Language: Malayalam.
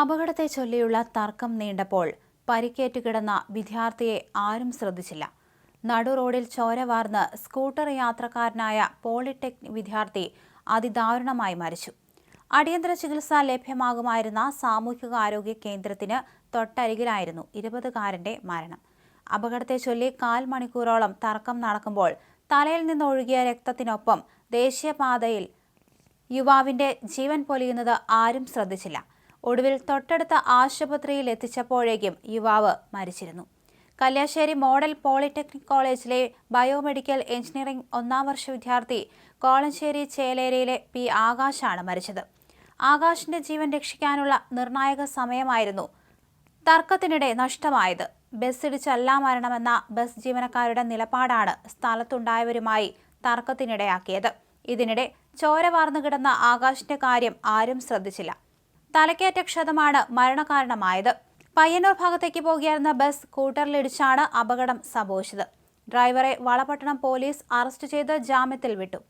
അപകടത്തെ ചൊല്ലിയുള്ള തർക്കം നീണ്ടപ്പോൾ പരിക്കേറ്റ് കിടന്ന വിദ്യാർത്ഥിയെ ആരും ശ്രദ്ധിച്ചില്ല. നടു റോഡിൽ ചോര വാർന്ന് സ്കൂട്ടർ യാത്രക്കാരനായ പോളിടെക്നിക് വിദ്യാർത്ഥി അതിദാരുണമായി മരിച്ചു. അടിയന്തര ചികിത്സ ലഭ്യമാകുമായിരുന്ന സാമൂഹികാരോഗ്യ കേന്ദ്രത്തിന് തൊട്ടരികിലായിരുന്നു ഇരുപതുകാരന്റെ മരണം. അപകടത്തെ ചൊല്ലി കാൽ മണിക്കൂറോളം തർക്കം നടക്കുമ്പോൾ തലയിൽ നിന്നൊഴുകിയ രക്തത്തിനൊപ്പം ദേശീയപാതയിൽ യുവാവിന്റെ ജീവൻ പൊലിയുന്നത് ആരും ശ്രദ്ധിച്ചില്ല. ഒടുവിൽ തൊട്ടടുത്ത ആശുപത്രിയിൽ എത്തിച്ചപ്പോഴേക്കും യുവാവ് മരിച്ചിരുന്നു. കല്യാശ്ശേരി മോഡൽ പോളിടെക്നിക് കോളേജിലെ ബയോമെഡിക്കൽ എഞ്ചിനീയറിംഗ് ഒന്നാം വർഷ വിദ്യാർത്ഥി കോളഞ്ചേരി ചേലേരിയിലെ പി ആകാശാണ് മരിച്ചത്. ആകാശിന്റെ ജീവൻ രക്ഷിക്കാനുള്ള നിർണായക സമയമായിരുന്നു തർക്കത്തിനിടെ നഷ്ടമായത്. ബസ് ഇടിച്ചല്ല മരണമെന്ന ബസ് ജീവനക്കാരുടെ നിലപാടാണ് സ്ഥലത്തുണ്ടായവരുമായി തർക്കത്തിനിടയാക്കിയത്. ഇതിനിടെ ചോര വാർന്നു കിടന്ന ആകാശിന്റെ കാര്യം ആരും ശ്രദ്ധിച്ചില്ല. തലക്കേറ്റ ക്ഷതമാണ് മരണകാരണമായത്. പയ്യന്നൂർ ഭാഗത്തേക്ക് പോകുകയായിരുന്ന ബസ് കൂട്ടറിലിടിച്ചാണ് അപകടം സംഭവിച്ചത്. ഡ്രൈവറെ വളപട്ടണം പോലീസ് അറസ്റ്റ് ചെയ്ത് ജാമ്യത്തിൽ വിട്ടു.